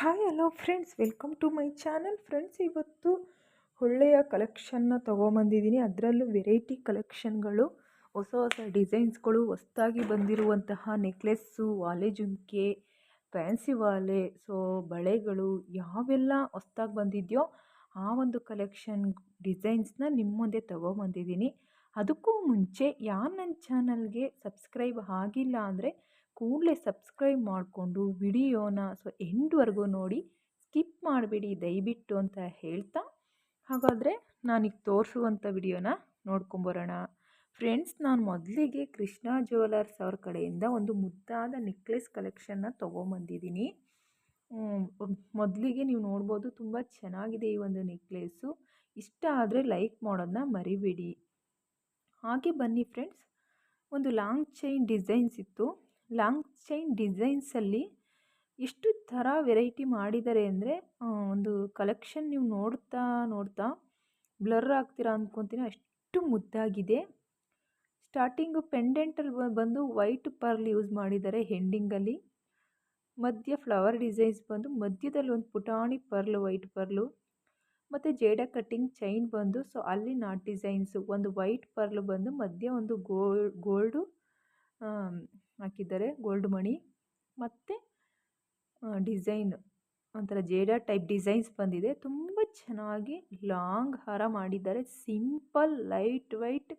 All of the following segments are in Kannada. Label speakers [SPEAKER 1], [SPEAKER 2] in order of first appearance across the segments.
[SPEAKER 1] Hi hello friends welcome to my channel friends ಇವತ್ತು ಒಳ್ಳೆಯ ಕಲೆಕ್ಷನ್ನ ತೊಗೊಂಬಂದಿದ್ದೀನಿ. ಅದರಲ್ಲೂ ವೆರೈಟಿ ಕಲೆಕ್ಷನ್ಗಳು ಹೊಸ ಹೊಸ ಡಿಸೈನ್ಸ್ಗಳು ಹೊಸ್ದಾಗಿ ಬಂದಿರುವಂತಹ ನೆಕ್ಲೆಸ್ಸು ವಾಲೆ ಜುಮ್ಕೆ ಫ್ಯಾನ್ಸಿ ವಾಲೆ ಸೊ ಬಳೆಗಳು ಯಾವೆಲ್ಲ ಹೊಸ್ದಾಗಿ ಬಂದಿದೆಯೋ ಆ ಒಂದು ಕಲೆಕ್ಷನ್ ಡಿಸೈನ್ಸ್ನ ನಿಮ್ಮ ಮುಂದೆ ತೊಗೊಂಬಂದಿದ್ದೀನಿ. ಅದಕ್ಕೂ ಮುಂಚೆ ಯಾರು ನನ್ನ ಚಾನಲ್ಗೆ ಸಬ್ಸ್ಕ್ರೈಬ್ ಆಗಿಲ್ಲ ಅಂದರೆ ಕೂಡಲೇ ಸಬ್ಸ್ಕ್ರೈಬ್ ಮಾಡಿಕೊಂಡು ವಿಡಿಯೋನ ಸೊ ಎಂಡ್ವರೆಗೂ ನೋಡಿ ಸ್ಕಿಪ್ ಮಾಡಬೇಡಿ, ದಯವಿಟ್ಟು ಅಂತ ಹೇಳ್ತಾ. ಹಾಗಾದರೆ ನಾನೀಗ ತೋರಿಸುವಂಥ ವಿಡಿಯೋನ ನೋಡ್ಕೊಂಬರೋಣ. ಫ್ರೆಂಡ್ಸ್, ನಾನು ಮೊದಲಿಗೆ ಕೃಷ್ಣ ಜ್ಯುವೆಲರ್ಸ್ ಅವ್ರ ಕಡೆಯಿಂದ ಒಂದು ಮುದ್ದಾದ ನೆಕ್ಲೆಸ್ ಕಲೆಕ್ಷನ್ನ ತೊಗೊಂಬಂದಿದ್ದೀನಿ. ಮೊದಲಿಗೆ ನೀವು ನೋಡ್ಬೋದು ತುಂಬ ಚೆನ್ನಾಗಿದೆ ಈ ಒಂದು ನೆಕ್ಲೆಸ್ಸು ಇಷ್ಟ ಆದರೆ ಲೈಕ್ ಮಾಡೋದನ್ನ ಮರಿಬೇಡಿ. ಹಾಗೆ ಬನ್ನಿ ಫ್ರೆಂಡ್ಸ್. ಒಂದು ಲಾಂಗ್ ಚೈನ್ ಡಿಸೈನ್ಸ್ ಇತ್ತು. ಲಾಂಗ್ ಚೈನ್ ಡಿಸೈನ್ಸಲ್ಲಿ ಎಷ್ಟು ಥರ ವೆರೈಟಿ ಮಾಡಿದ್ದಾರೆ ಅಂದರೆ ಒಂದು ಕಲೆಕ್ಷನ್ ನೀವು ನೋಡ್ತಾ ನೋಡ್ತಾ ಬ್ಲರ್ ಆಗ್ತೀರಾ ಅಂದ್ಕೊತೀನಿ ಅಷ್ಟು ಮುದ್ದಾಗಿದೆ. ಸ್ಟಾರ್ಟಿಂಗು ಪೆಂಡೆಂಟಲ್ಲಿ ಬಂದು ವೈಟ್ ಪರ್ಲ್ ಯೂಸ್ ಮಾಡಿದ್ದಾರೆ ಹೆಂಡಿಂಗಲ್ಲಿ. ಮಧ್ಯ ಫ್ಲವರ್ ಡಿಸೈನ್ಸ್ ಬಂದು ಮಧ್ಯದಲ್ಲಿ ಒಂದು ಪುಟಾಣಿ ಪರ್ಲ್, ವೈಟ್ ಪರ್ಲು. ಮತ್ತು ಜೇಡ ಕಟ್ಟಿಂಗ್ ಚೈನ್ ಬಂದು, ಸೊ ಅಲ್ಲಿ ನಾಟ್ ಡಿಸೈನ್ಸು. ಒಂದು ವೈಟ್ ಪರ್ಲು ಬಂದು ಮಧ್ಯ ಒಂದು ಗೋಲ್ಡ್ ಗೋಲ್ಡು ಹಾಕಿದ್ದಾರೆ. ಗೋಲ್ಡ್ ಮಣಿ ಮತ್ತು ಡಿಸೈನ್ ಒಂಥರ ಜೇಡ ಟೈಪ್ ಡಿಸೈನ್ಸ್ ಬಂದಿದೆ. ತುಂಬ ಚೆನ್ನಾಗಿ ಲಾಂಗ್ ಹಾರ ಮಾಡಿದ್ದಾರೆ. ಸಿಂಪಲ್ ಲೈಟ್ ವೈಟ್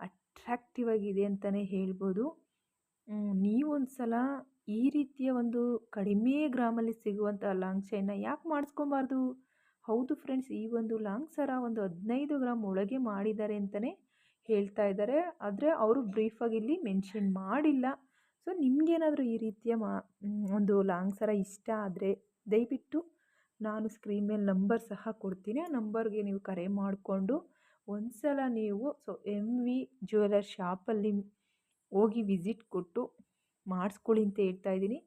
[SPEAKER 1] ಅಟ್ರ್ಯಾಕ್ಟಿವ್ ಆಗಿದೆ ಅಂತಲೇ ಹೇಳ್ಬೋದು. ನೀವೊಂದು ಸಲ ಈ ರೀತಿಯ ಒಂದು ಕಡಿಮೆ ಗ್ರಾಮಲ್ಲಿ ಸಿಗುವಂಥ ಲಾಂಗ್ ಚೈನ್ನ ಯಾಕೆ ಮಾಡಿಸ್ಕೊಬಾರ್ದು? ಹೌದು ಫ್ರೆಂಡ್ಸ್ ಈ ಒಂದು ಲಾಂಗ್ ಸರ ಒಂದು ಹದಿನೈದು ಗ್ರಾಮ್ ಒಳಗೆ ಮಾಡಿದ್ದಾರೆ ಅಂತಲೇ ಹೇಳ್ತಾ ಇದ್ದಾರೆ. ಆದರೆ ಅವರು ಬ್ರೀಫಾಗಿ ಇಲ್ಲಿ ಮೆನ್ಷನ್ ಮಾಡಿಲ್ಲ. ಸೊ, ನಿಮಗೇನಾದರೂ ಈ ರೀತಿಯ ಮಾ ಒಂದು ಲಾಂಗ್ ಸರ ಇಷ್ಟ ಆದರೆ ದಯವಿಟ್ಟು ನಾನು ಸ್ಕ್ರೀನ್ ಮೇಲೆ ನಂಬರ್ ಸಹ ಕೊಡ್ತೀನಿ. ಆ ನಂಬರ್ಗೆ ನೀವು ಕರೆ ಮಾಡಿಕೊಂಡು ಒಂದು ಸಲ ನೀವು ಸೊ ಎಂ ವಿ ಜ್ಯುವೆಲರ್ ಶಾಪಲ್ಲಿ ಹೋಗಿ ವಿಸಿಟ್ ಕೊಟ್ಟು ಮಾಡಿಸ್ಕೊಳ್ಳಿ ಅಂತ ಹೇಳ್ತಾ ಇದ್ದೀನಿ.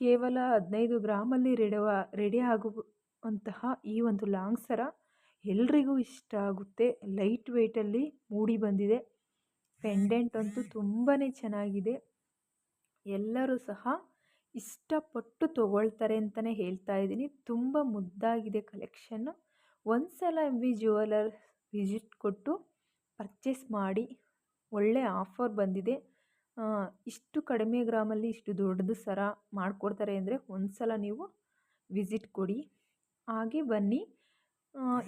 [SPEAKER 1] ಕೇವಲ ಹದಿನೈದು ಗ್ರಾಮಲ್ಲಿ ರೆಡವ, ರೆಡಿ ಆಗುವಂತಹ ಈ ಒಂದು ಲಾಂಗ್ ಸರ ಎಲ್ರಿಗೂ ಇಷ್ಟ ಆಗುತ್ತೆ. ಲೈಟ್ ವೆಯ್ಟಲ್ಲಿ ಮೂಡಿ ಬಂದಿದೆ. ಪೆಂಡೆಂಟ್ ಅಂತೂ ತುಂಬಾ ಚೆನ್ನಾಗಿದೆ. ಎಲ್ಲರೂ ಸಹ ಇಷ್ಟಪಟ್ಟು ತೊಗೊಳ್ತಾರೆ ಅಂತಲೇ ಹೇಳ್ತಾ ಇದ್ದೀನಿ. ತುಂಬ ಮುದ್ದಾಗಿದೆ ಕಲೆಕ್ಷನ್ನು ಒಂದು ಸಲ ಎಂ ವಿ ಜ್ಯುವೆಲರ್ ವಿಸಿಟ್ ಕೊಟ್ಟು ಪರ್ಚೇಸ್ ಮಾಡಿ ಒಳ್ಳೆ ಆಫರ್ ಬಂದಿದೆ. ಇಷ್ಟು ಕಡಿಮೆ ಗ್ರಾಮಲ್ಲಿ ಇಷ್ಟು ದೊಡ್ಡದು ಸರ ಮಾಡಿಕೊಡ್ತಾರೆ ಅಂದರೆ ಒಂದು ಸಲ ನೀವು ವಿಸಿಟ್ ಕೊಡಿ. ಹಾಗೆ ಬನ್ನಿ.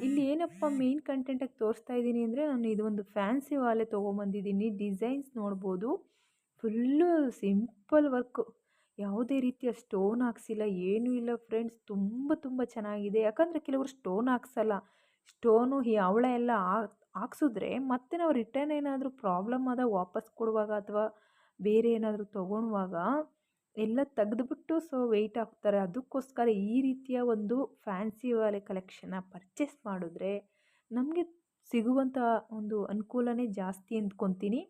[SPEAKER 1] ಇಲ್ಲಿ ಏನಪ್ಪ ಮೇನ್ ಕಂಟೆಂಟಾಗಿ ತೋರಿಸ್ತಾ ಇದ್ದೀನಿ ಅಂದರೆ ನಾನು ಇದೊಂದು ಫ್ಯಾನ್ಸಿ ವಾಲೆ ತೊಗೊಂಬಂದಿದ್ದೀನಿ. ಡಿಸೈನ್ಸ್ ನೋಡ್ಬೋದು. Full simple work. ಯಾವುದೇ ರೀತಿಯ ಸ್ಟೋನ್ ಹಾಕ್ಸಿಲ್ಲ, ಏನೂ ಇಲ್ಲ ಫ್ರೆಂಡ್ಸ್. ತುಂಬ ತುಂಬ ಚೆನ್ನಾಗಿದೆ. ಯಾಕಂದರೆ ಕೆಲವರು ಸ್ಟೋನ್ ಹಾಕ್ಸಲ್ಲ. ಸ್ಟೋನು ಈ ಅವಳ ಎಲ್ಲ ಹಾಕ್ಸಿದ್ರೆ ಮತ್ತೆ ನಾವು ರಿಟರ್ನ್ ಏನಾದರೂ ಪ್ರಾಬ್ಲಮ್ ಆದಾಗ ವಾಪಸ್ ಕೊಡುವಾಗ ಅಥವಾ ಬೇರೆ ಏನಾದರೂ ತೊಗೊಳುವಾಗ ಎಲ್ಲ ತೆಗೆದುಬಿಟ್ಟು ಸೊ ವೆಯ್ಟ್ ಹಾಕ್ತಾರೆ. ಅದಕ್ಕೋಸ್ಕರ ಈ ರೀತಿಯ ಒಂದು ಫ್ಯಾನ್ಸಿ ವಾಲೆ ಕಲೆಕ್ಷನ್ನ ಪರ್ಚೇಸ್ ಮಾಡಿದ್ರೆ ನಮಗೆ ಸಿಗುವಂಥ ಒಂದು ಅನುಕೂಲನೇ ಜಾಸ್ತಿ ಅಂದ್ಕೊತೀನಿ.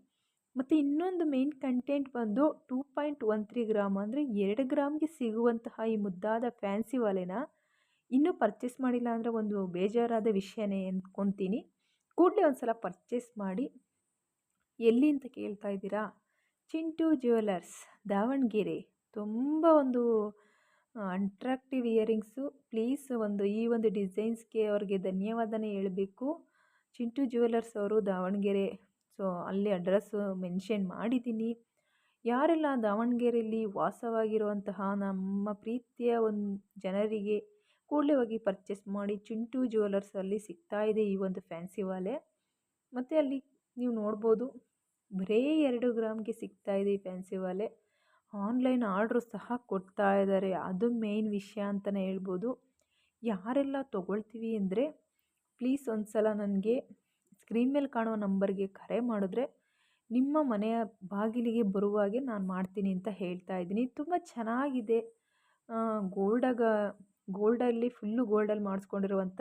[SPEAKER 1] ಮತ್ತು ಇನ್ನೊಂದು ಮೇನ್ ಕಂಟೆಂಟ್ ಬಂದು two point one three gram ಅಂದರೆ ಎರಡು ಗ್ರಾಮ್ಗೆ ಸಿಗುವಂತಹ ಈ ಮುದ್ದಾದ ಫ್ಯಾನ್ಸಿ ವಾಲೆನ ಇನ್ನೂ ಪರ್ಚೇಸ್ ಮಾಡಿಲ್ಲ ಅಂದರೆ ಒಂದು ಬೇಜಾರಾದ ವಿಷಯನೇ ಅಂದ್ಕೊತೀನಿ ಕೂಡಲೇ ಒಂದು ಸಲ ಪರ್ಚೇಸ್ ಮಾಡಿ. ಎಲ್ಲಿ ಅಂತ ಕೇಳ್ತಾ ಇದ್ದೀರಾ? ಚಿಂಟು ಜ್ಯುವೆಲರ್ಸ್ ದಾವಣಗೆರೆ. ತುಂಬ ಒಂದು ಅಟ್ರಾಕ್ಟಿವ್ ಇಯರಿಂಗ್ಸು ಪ್ಲೀಸ್ ಒಂದು ಈ ಒಂದು ಡಿಸೈನ್ಸ್ಗೆ ಅವ್ರಿಗೆ ಧನ್ಯವಾದನೇ ಹೇಳಬೇಕು. ಚಿಂಟು ಜ್ಯುವೆಲರ್ಸ್ ಅವರು ದಾವಣಗೆರೆ ಸೊ, ಅಲ್ಲಿ ಅಡ್ರೆಸ್ಸು ಮೆನ್ಷನ್ ಮಾಡಿದ್ದೀನಿ. ಯಾರೆಲ್ಲ ದಾವಣಗೆರೆಯಲ್ಲಿ ವಾಸವಾಗಿರುವಂತಹ ನಮ್ಮ ಪ್ರೀತಿಯ ಒಂದು ಜನರಿಗೆ ಕೂಡಲೇ ಹೋಗಿ ಪರ್ಚೇಸ್ ಮಾಡಿ ಚಿಂಟು ಜ್ಯುವೆಲರ್ಸಲ್ಲಿ ಸಿಗ್ತಾ ಇದೆ ಈ ಒಂದು ಫ್ಯಾನ್ಸಿ ವಾಲೆ ಮತ್ತು ಅಲ್ಲಿ ನೀವು ನೋಡ್ಬೋದು ಬರೀ ಎರಡು ಗ್ರಾಮ್ಗೆ ಸಿಗ್ತಾ ಇದೆ ಈ ಫ್ಯಾನ್ಸಿ ವಾಲೆ ಆನ್ಲೈನ್ ಆರ್ಡ್ರು ಸಹ ಕೊಡ್ತಾ ಇದ್ದಾರೆ. ಅದು ಮೇಯ್ನ್ ವಿಷಯ ಅಂತಲೇ ಹೇಳ್ಬೋದು. ಯಾರೆಲ್ಲ ತೊಗೊಳ್ತೀವಿ ಅಂದರೆ ಪ್ಲೀಸ್ ಒಂದು ಸಲ ನನಗೆ ಸ್ಕ್ರೀನ್ ಮೇಲೆ ಕಾಣುವ ನಂಬರ್ಗೆ ಕರೆ ಮಾಡಿದ್ರೆ ನಿಮ್ಮ ಮನೆಯ ಬಾಗಿಲಿಗೆ ಬರುವಾಗೆ ನಾನು ಮಾಡ್ತೀನಿ ಅಂತ ಹೇಳ್ತಾ ಇದ್ದೀನಿ. ತುಂಬ ಚೆನ್ನಾಗಿದೆ. ಗೋಲ್ಡಾಗ, ಗೋಲ್ಡಲ್ಲಿ ಫುಲ್ಲು ಗೋಲ್ಡಲ್ಲಿ ಮಾಡಿಸ್ಕೊಂಡಿರುವಂಥ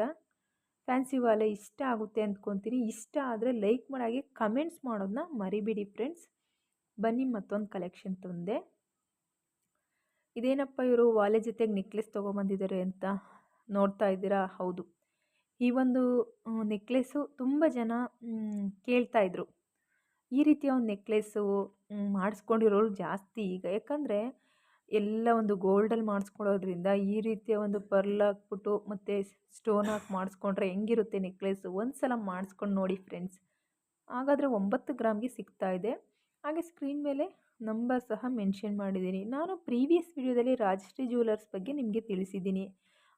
[SPEAKER 1] ಫ್ಯಾನ್ಸಿ ವಾಲೆ ಇಷ್ಟ ಆಗುತ್ತೆ ಅಂದ್ಕೊತೀನಿ. ಇಷ್ಟ ಆದರೆ ಲೈಕ್ ಮಾಡಾಗೆ ಕಮೆಂಟ್ಸ್ ಮಾಡೋದನ್ನ ಮರಿಬೇಡಿ ಫ್ರೆಂಡ್ಸ್. ಬನ್ನಿ ಮತ್ತೊಂದು ಕಲೆಕ್ಷನ್ ತಂದೆ. ಇದೇನಪ್ಪ ಇವರು ವಾಲೆ ಜೊತೆಗೆ ನೆಕ್ಲೆಸ್ ತೊಗೊಂಬಂದಿದ್ದಾರೆ ಅಂತ ನೋಡ್ತಾ ಇದ್ದೀರಾ? ಹೌದು. ಈ ಒಂದು ನೆಕ್ಲೆಸ್ಸು ತುಂಬ ಜನ ಕೇಳ್ತಾಯಿದ್ರು ಈ ರೀತಿಯ ಒಂದು ನೆಕ್ಲೆಸ್ಸು ಮಾಡಿಸ್ಕೊಂಡಿರೋರು ಜಾಸ್ತಿ ಈಗ. ಯಾಕಂದರೆ, ಎಲ್ಲ ಒಂದು ಗೋಲ್ಡಲ್ಲಿ ಮಾಡಿಸ್ಕೊಳ್ಳೋದ್ರಿಂದ ಈ ರೀತಿಯ ಒಂದು ಪರ್ಲ್ ಹಾಕ್ಬಿಟ್ಟು ಮತ್ತು ಸ್ಟೋನ್ ಹಾಕಿ ಮಾಡಿಸ್ಕೊಂಡ್ರೆ ಹೆಂಗಿರುತ್ತೆ ನೆಕ್ಲೆಸ್ಸು? ಒಂದು ಸಲ ಮಾಡಿಸ್ಕೊಂಡು ನೋಡಿ ಫ್ರೆಂಡ್ಸ್. ಹಾಗಾದರೆ ಒಂಬತ್ತು ಗ್ರಾಮ್ಗೆ ಸಿಗ್ತಾ ಇದೆ. ಹಾಗೆ ಸ್ಕ್ರೀನ್ ಮೇಲೆ ನಂಬರ್ ಸಹ ಮೆನ್ಷನ್ ಮಾಡಿದ್ದೀನಿ. ನಾನು ಪ್ರೀವಿಯಸ್ ವಿಡಿಯೋದಲ್ಲಿ ರಾಜಶ್ರೀ ಜ್ಯುವೆಲರ್ಸ್ ಬಗ್ಗೆ ನಿಮಗೆ ತಿಳಿಸಿದ್ದೀನಿ.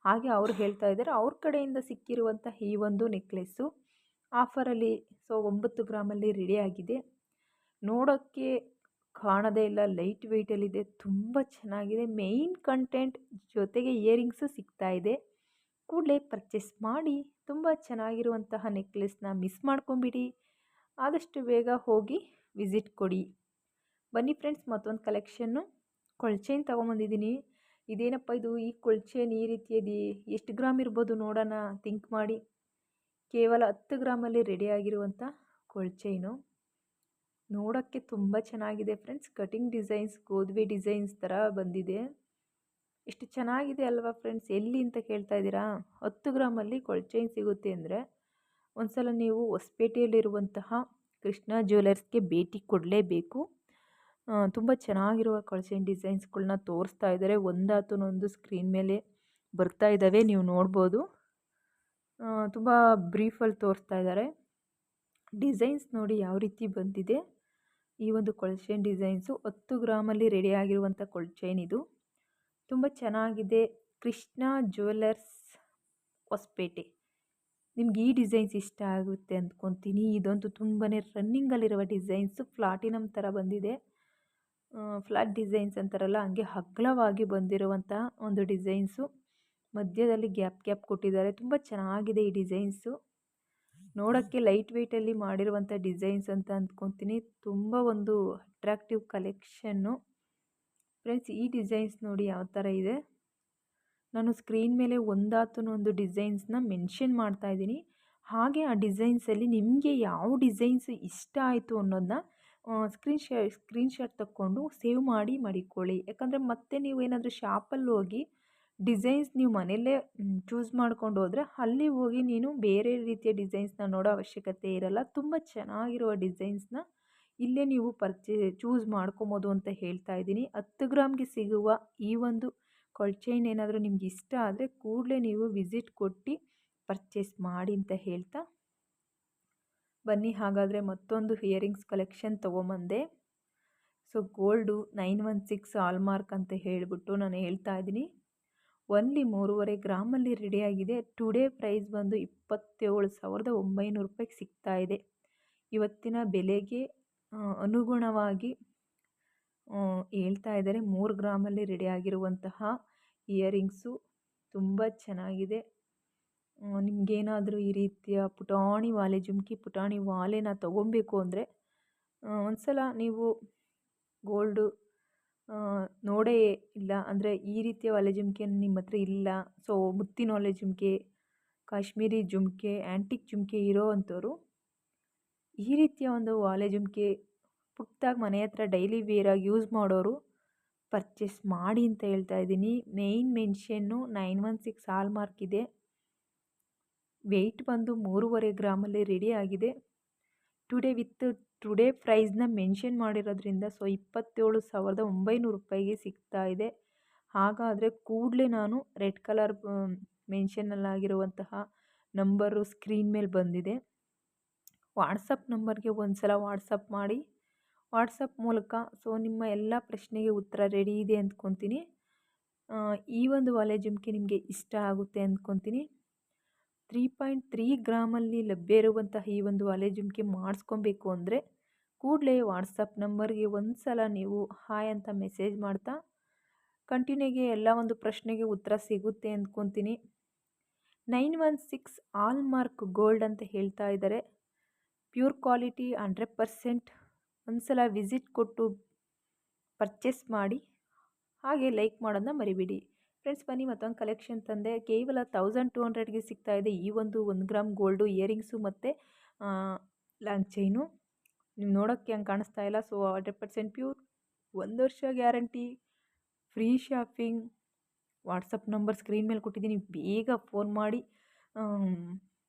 [SPEAKER 1] ಹಾಗೆ ಅವ್ರು ಹೇಳ್ತಾ ಇದ್ದಾರೆ. ಅವ್ರ ಕಡೆಯಿಂದ ಸಿಕ್ಕಿರುವಂಥ ಈ ಒಂದು ನೆಕ್ಲೆಸ್ಸು ಆಫರಲ್ಲಿ ಸೊ ಒಂಬತ್ತು ಗ್ರಾಮಲ್ಲಿ ಆಗಿದೆ. ನೋಡೋಕ್ಕೆ ಕಾಣದೇ ಇಲ್ಲ, ಲೈಟ್ ವೆಯ್ಟಲ್ಲಿದೆ, ತುಂಬ ಚೆನ್ನಾಗಿದೆ. ಮೇಯ್ನ್ ಕಂಟೆಂಟ್ ಜೊತೆಗೆ ಇಯರಿಂಗ್ಸು ಸಿಗ್ತಾ ಇದೆ. ಕೂಡಲೇ ಪರ್ಚೇಸ್ ಮಾಡಿ, ತುಂಬ ಚೆನ್ನಾಗಿರುವಂತಹ ನೆಕ್ಲೆಸ್ನ ಮಿಸ್ ಮಾಡ್ಕೊಂಬಿಡಿ. ಆದಷ್ಟು ಬೇಗ ಹೋಗಿ ವಿಸಿಟ್ ಕೊಡಿ. ಬನ್ನಿ ಫ್ರೆಂಡ್ಸ್, ಮತ್ತೊಂದು ಕಲೆಕ್ಷನ್ನು ಕೊಳ್ಚೇನ್ ತೊಗೊಂಬಂದಿದ್ದೀನಿ. ಇದೇನಪ್ಪ ಇದು ಈ ಕೊಳ್ಚೇನ್ ಈ ರೀತಿಯದಿ? ಎಷ್ಟು ಗ್ರಾಮ್ ಇರ್ಬೋದು ನೋಡೋಣ ಥಿಂಕ್ ಮಾಡಿ. ಕೇವಲ ಹತ್ತು ಗ್ರಾಮಲ್ಲಿ ರೆಡಿಯಾಗಿರುವಂಥ ಕೊಳಚೇನು ನೋಡೋಕ್ಕೆ ತುಂಬ ಚೆನ್ನಾಗಿದೆ ಫ್ರೆಂಡ್ಸ್ ಕಟಿಂಗ್ ಡಿಸೈನ್ಸ್ ಗೋದ್ವೆ ಡಿಸೈನ್ಸ್ ಥರ ಬಂದಿದೆ. ಎಷ್ಟು ಚೆನ್ನಾಗಿದೆ ಅಲ್ವಾ ಫ್ರೆಂಡ್ಸ್ ಎಲ್ಲಿ ಅಂತ ಕೇಳ್ತಾ ಇದ್ದೀರಾ? ಹತ್ತು ಗ್ರಾಮಲ್ಲಿ ಕೊಳಚೇನು ಸಿಗುತ್ತೆ ಅಂದರೆ ಒಂದು ಸಲ ನೀವು ಹೊಸಪೇಟೆಯಲ್ಲಿರುವಂತಹ ಕೃಷ್ಣ ಜ್ಯುವೆಲರ್ಸ್ಗೆ ಭೇಟಿ ಕೊಡಲೇಬೇಕು. ತುಂಬ ಚೆನ್ನಾಗಿರುವ ಕಳ್ಚೈನ್ ಡಿಸೈನ್ಸ್ಗಳನ್ನ ತೋರಿಸ್ತಾ ಇದ್ದಾರೆ ಒಂದಾತನೊಂದು ಸ್ಕ್ರೀನ್ ಮೇಲೆ ಬರ್ತಾ ಇದ್ದಾವೆ ನೀವು ನೋಡ್ಬೋದು. ತುಂಬ ಬ್ರೀಫಲ್ಲಿ ತೋರಿಸ್ತಾ ಇದ್ದಾರೆ ಡಿಸೈನ್ಸ್ ನೋಡಿ ಯಾವ ರೀತಿ ಬಂದಿದೆ. ಈ ಒಂದು ಕೊಳ್ಚೈನ್ ಡಿಸೈನ್ಸು ಹತ್ತು ಗ್ರಾಮಲ್ಲಿ ರೆಡಿ ಆಗಿರುವಂಥ ಕೊಳ್ಚೈನ್ ಇದು. ತುಂಬ ಚೆನ್ನಾಗಿದೆ. ಕೃಷ್ಣ ಜ್ಯುವೆಲ್ಲರ್ಸ್ ಹೊಸಪೇಟೆ. ನಿಮ್ಗೆ ಈ ಡಿಸೈನ್ಸ್ ಇಷ್ಟ ಆಗುತ್ತೆ ಅಂದ್ಕೊತೀನಿ. ಇದಂತೂ ತುಂಬಾ ರನ್ನಿಂಗಲ್ಲಿರುವ ಡಿಸೈನ್ಸು ಪ್ಲಾಟಿನಮ್ ಥರ ಬಂದಿದೆ. ಫ್ಲಾಟ್ ಡಿಸೈನ್ಸ್ ಅಂತಾರಲ್ಲ, ಹಂಗೆ ಅಗ್ಲವಾಗಿ ಬಂದಿರುವಂಥ ಒಂದು ಡಿಸೈನ್ಸು ಮಧ್ಯದಲ್ಲಿ ಗ್ಯಾಪ್ ಗ್ಯಾಪ್ ಕೊಟ್ಟಿದ್ದಾರೆ. ತುಂಬ ಚೆನ್ನಾಗಿದೆ ಈ ಡಿಸೈನ್ಸು ನೋಡೋಕ್ಕೆ ಲೈಟ್ ವೆಯ್ಟಲ್ಲಿ ಮಾಡಿರುವಂಥ ಡಿಸೈನ್ಸ್ ಅಂತ ಅಂದ್ಕೊತೀನಿ. ತುಂಬ ಒಂದು ಅಟ್ರಾಕ್ಟಿವ್ ಕಲೆಕ್ಷನ್ನು ಫ್ರೆಂಡ್ಸ್ ಈ ಡಿಸೈನ್ಸ್ ನೋಡಿ ಯಾವ ಥರ ಇದೆ? ನಾನು ಸ್ಕ್ರೀನ್ ಮೇಲೆ ಒಂದಾತು ಒಂದು ಡಿಸೈನ್ಸ್ನ ಮೆನ್ಷನ್ ಮಾಡ್ತಾ ಇದ್ದೀನಿ. ಹಾಗೆ ಆ ಡಿಸೈನ್ಸಲ್ಲಿ ನಿಮಗೆ ಯಾವ ಡಿಸೈನ್ಸ್ ಇಷ್ಟ ಆಯಿತು ಅನ್ನೋದನ್ನ ಸ್ಕ್ರೀನ್ ಶೇ ಸ್ಕ್ರೀನ್ ಶಾಟ್ ತಕ್ಕೊಂಡು ಸೇವ್ ಮಾಡಿ ಮಡಿಕೊಳ್ಳಿ. ಯಾಕಂದರೆ ಮತ್ತೆ ನೀವು ಏನಾದರೂ ಶಾಪಲ್ಲಿ ಹೋಗಿ ಡಿಸೈನ್ಸ್ ನೀವು ಮನೆಯಲ್ಲೇ ಚೂಸ್ ಮಾಡ್ಕೊಂಡು ಹೋದರೆ ಅಲ್ಲಿ ಹೋಗಿ ನೀನು ಬೇರೆ ರೀತಿಯ ಡಿಸೈನ್ಸ್ನ ನೋಡೋ ಅವಶ್ಯಕತೆ ಇರಲ್ಲ. ತುಂಬ ಚೆನ್ನಾಗಿರುವ ಡಿಸೈನ್ಸ್ನ ಇಲ್ಲೇ ನೀವು ಪರ್ಚೇ ಚೂಸ್ ಮಾಡ್ಕೊಬೋದು ಅಂತ ಹೇಳ್ತಾ ಇದ್ದೀನಿ. ಹತ್ತು ಗ್ರಾಮ್ಗೆ ಸಿಗುವ ಈ ಒಂದು ಕೊಳ್ಚೈನ್ ಏನಾದರೂ ನಿಮ್ಗೆ ಇಷ್ಟ ಆದರೆ ಕೂಡಲೇ ನೀವು ವಿಸಿಟ್ ಕೊಟ್ಟು ಪರ್ಚೇಸ್ ಮಾಡಿ ಅಂತ ಹೇಳ್ತಾ ಬನ್ನಿ, ಹಾಗಾದರೆ ಮತ್ತೊಂದು earrings collection ತೊಗೊಂಬಂದೆ. So gold nine one six hallmark ಅಂತ ಹೇಳಿಬಿಟ್ಟು ನಾನು ಹೇಳ್ತಾ ಇದ್ದೀನಿ. ಒನ್ಲಿ ಮೂರುವರೆ ಗ್ರಾಮಲ್ಲಿ ರೆಡಿಯಾಗಿದೆ ಟುಡೇ ಪ್ರೈಸ್ ಬಂದು ಇಪ್ಪತ್ತೇಳು ಸಾವಿರದ ಒಂಬೈನೂರು ರೂಪಾಯಿಗೆ ಸಿಗ್ತಾ ಇದೆ. ಇವತ್ತಿನ ಬೆಲೆಗೆ ಅನುಗುಣವಾಗಿ ಹೇಳ್ತಾ ಇದ್ದಾರೆ. ಮೂರು ಗ್ರಾಮಲ್ಲಿ ರೆಡಿಯಾಗಿರುವಂತಹ ಇಯರಿಂಗ್ಸು ತುಂಬ ಚೆನ್ನಾಗಿದೆ. ನಿಮಗೇನಾದರೂ ಈ ರೀತಿಯ ಪುಟಾಣಿ ವಾಲೆ, ಜುಮ್ಕಿ ಪುಟಾಣಿ ವಾಲೆನ ತೊಗೊಬೇಕು ಅಂದರೆ ಒಂದು ಸಲ ನೀವು ಗೋಲ್ಡು ನೋಡೇ ಇಲ್ಲ ಅಂದರೆ ಈ ರೀತಿಯ ವಾಲೆ, ಜುಮ್ಕಿ ನಿಮ್ಮ ಹತ್ರ ಇಲ್ಲ. ಸೊ ಮುತ್ತಿನ ವಾಲೆ ಜುಮ್ಕಿ, ಕಾಶ್ಮೀರಿ ಜುಮ್ಕೆ ಆ್ಯಂಟಿಕ್ ಜುಮ್ಕೆ ಇರೋ ಅಂಥವ್ರು, ಈ ರೀತಿಯ ಒಂದು ವಾಲೆ, ಜುಮ್ಕೆ ಪುಟ್ಟದಾಗಿ ಮನೆ ಹತ್ರ ಡೈಲಿ ವೇರಾಗಿ ಯೂಸ್ ಮಾಡೋರು ಪರ್ಚೇಸ್ ಮಾಡಿ ಅಂತ ಹೇಳ್ತಾ ಇದ್ದೀನಿ. Main mention nine one six hallmark ಇದೆ. ವೆಯ್ಟ್ ಬಂದು ಮೂರುವರೆ ಗ್ರಾಮಲ್ಲಿ ರೆಡಿ ಆಗಿದೆ. ಟುಡೇ ವಿತ್ ಟುಡೇ ಪ್ರೈಸ್ನ ಮೆನ್ಷನ್ ಮಾಡಿರೋದ್ರಿಂದ ಸೊ ಇಪ್ಪತ್ತೇಳು ಸಾವಿರದ ಒಂಬೈನೂರು ರೂಪಾಯಿಗೆ ಸಿಗ್ತಾ ಇದೆ. ಹಾಗಾದರೆ ಕೂಡಲೇ ನಾನು ರೆಡ್ ಕಲರ್ ಮೆನ್ಷನ್ನಲ್ಲಾಗಿರುವಂತಹ ನಂಬರು ಸ್ಕ್ರೀನ್ ಮೇಲೆ ಬಂದಿದೆ. ವಾಟ್ಸಪ್ ನಂಬರ್ಗೆ ಒಂದು ಸಲ ವಾಟ್ಸಪ್ ಮಾಡಿ. ವಾಟ್ಸಪ್ ಮೂಲಕ ಸೊ ನಿಮ್ಮ ಎಲ್ಲ ಪ್ರಶ್ನೆಗೆ ಉತ್ತರ ರೆಡಿ ಇದೆ ಅಂದ್ಕೊತೀನಿ. ಈ ಒಂದು ವಾಲೆ ಜುಮ್ಕಿ ನಿಮಗೆ ಇಷ್ಟ ಆಗುತ್ತೆ ಅಂದ್ಕೊತೀನಿ. ತ್ರೀ ಪಾಯಿಂಟ್ ತ್ರೀ ಗ್ರಾಮಲ್ಲಿ ಲಭ್ಯ ಇರುವಂತಹ ಈ ಒಂದು ಅಲೆ ಜುಮ್ಕಿ ಮಾಡಿಸ್ಕೊಬೇಕು ಅಂದರೆ ಕೂಡಲೇ ವಾಟ್ಸಪ್ ನಂಬರ್ಗೆ ಒಂದು ಸಲ ನೀವು ಹಾಯ್ ಅಂತ ಮೆಸೇಜ್ ಮಾಡ್ತಾ ಕಂಟಿನ್ಯೂಗೆ ಎಲ್ಲ ಒಂದು ಪ್ರಶ್ನೆಗೆ ಉತ್ತರ ಸಿಗುತ್ತೆ ಅಂದ್ಕೊತೀನಿ. Nine one six hallmark gold ಅಂತ ಹೇಳ್ತಾ ಇದ್ದಾರೆ ಪ್ಯೂರ್ ಕ್ವಾಲಿಟಿ ಹಂಡ್ರೆಡ್ ಪರ್ಸೆಂಟ್ ಒಂದು ಸಲ ವಿಸಿಟ್ ಕೊಟ್ಟು ಪರ್ಚೇಸ್ ಮಾಡಿ ಹಾಗೆ ಲೈಕ್ ಮಾಡೋದನ್ನ ಮರಿಬೇಡಿ. ಫ್ರೆಂಡ್ಸ್ ಬನ್ನಿ ಮತ್ತೊಂದು ಕಲೆಕ್ಷನ್ ತಂದೆ. ಕೇವಲ ತೌಸಂಡ್ ಟು ಹಂಡ್ರೆಡ್ಗೆ ಸಿಗ್ತಾ ಇದೆ. ಈ ಒಂದು ಒಂದು ಗ್ರಾಮ್ ಗೋಲ್ಡು ಇಯರಿಂಗ್ಸು ಮತ್ತು ಲಾಂಗ್ ಚೈನು ನೀವು ನೋಡೋಕ್ಕೆ ಹಂಗೆ ಕಾಣಿಸ್ತಾ ಇಲ್ಲ. ಸೊ ಹಂಡ್ರೆಡ್ ಪರ್ಸೆಂಟ್ ಪ್ಯೂರ್ ಒಂದು ವರ್ಷ guarantee free shopping WhatsApp number screen ಮೇಲೆ ಕೊಟ್ಟಿದ್ದೀನಿ. ಬೇಗ ಫೋನ್ ಮಾಡಿ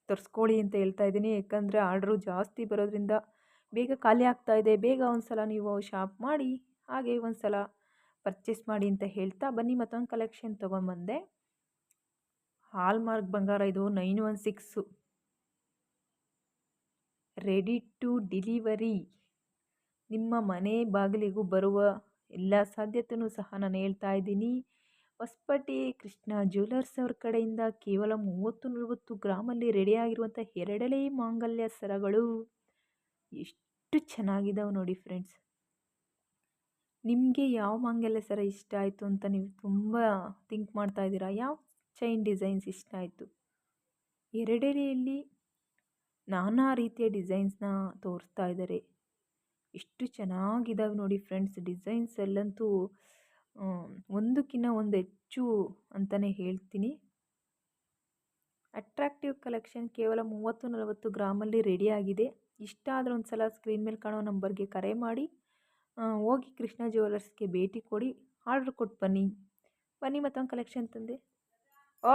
[SPEAKER 1] ತರಿಸ್ಕೊಳ್ಳಿ ಅಂತ ಹೇಳ್ತಾ ಇದ್ದೀನಿ. ಯಾಕಂದರೆ ಆರ್ಡ್ರು ಜಾಸ್ತಿ ಬರೋದ್ರಿಂದ ಬೇಗ ಖಾಲಿ ಆಗ್ತಾ ಇದೆ. ಬೇಗ ಒಂದು ಸಲ ನೀವು ಶಾಪ್ ಮಾಡಿ, ಹಾಗೆ ಒಂದು ಸಲ ಪರ್ಚೇಸ್ ಮಾಡಿ ಅಂತ ಹೇಳ್ತಾ ಬನ್ನಿ ಮತ್ತೊಂದು ಕಲೆಕ್ಷನ್ ತೊಗೊಂಬಂದೆ. ಹಾಲ್ಮಾರ್ಕ್ ಬಂಗಾರ ಇದು nine one six ready to delivery ನಿಮ್ಮ ಮನೆ ಬಾಗಿಲಿಗೂ ಬರುವ ಎಲ್ಲ ಸಾಧ್ಯತೆಯೂ ಸಹ ನಾನು ಹೇಳ್ತಾ ಇದ್ದೀನಿ. ಹೊಸಪೇಟೆ ಕೃಷ್ಣ ಜ್ಯುವೆಲರ್ಸ್ ಅವ್ರ ಕಡೆಯಿಂದ ಕೇವಲ ಮೂವತ್ತು ನಲವತ್ತು ಗ್ರಾಮಲ್ಲಿ ರೆಡಿಯಾಗಿರುವಂಥ ಎರಡಲೇ ಮಾಂಗಲ್ಯ ಸರಗಳು. ಎಷ್ಟು ಚೆನ್ನಾಗಿದ್ದಾವೆ ನೋಡಿ ಫ್ರೆಂಡ್ಸ್ ನಿಮಗೆ ಯಾವ ಮಾಂಗಲ್ಯ ಸರ ಇಷ್ಟ ಆಯಿತು ಅಂತ ನೀವು ತುಂಬ ಥಿಂಕ್ ಮಾಡ್ತಾ ಇದ್ದೀರಾ? ಯಾವ ಚೈನ್ ಡಿಸೈನ್ಸ್ ಇಷ್ಟ ಆಯಿತು? ಎರಡೆಡೆಯಲ್ಲಿ ನಾನಾ ರೀತಿಯ ಡಿಸೈನ್ಸ್ನ ತೋರಿಸ್ತಾ ಇದ್ದಾರೆ. ಎಷ್ಟು ಚೆನ್ನಾಗಿದ್ದಾವೆ ನೋಡಿ ಫ್ರೆಂಡ್ಸ್ ಡಿಸೈನ್ಸ್ ಎಲ್ಲಂತೂ ಒಂದಕ್ಕಿಂತ ಒಂದು ಹೆಚ್ಚು ಅಂತಲೇ ಹೇಳ್ತೀನಿ. ಅಟ್ರಾಕ್ಟಿವ್ ಕಲೆಕ್ಷನ್ ಕೇವಲ ಮೂವತ್ತು ನಲವತ್ತು ಗ್ರಾಮಲ್ಲಿ ರೆಡಿಯಾಗಿದೆ ಇಷ್ಟ ಆದರೆ ಒಂದು ಸಲ ಸ್ಕ್ರೀನ್ ಮೇಲೆ ಕಾಣೋ ನಂಬರ್ಗೆ ಕರೆ ಮಾಡಿ. ಹೋಗಿ ಕೃಷ್ಣ ಜ್ಯುವೆಲರ್ಸ್ಗೆ ಭೇಟಿ ಕೊಡಿ ಆರ್ಡ್ರ್ ಕೊಟ್ಟು ಬನ್ನಿ ಬನ್ನಿ ಮತ್ತೊಂದು ಕಲೆಕ್ಷನ್ ತಂದೆ ಓ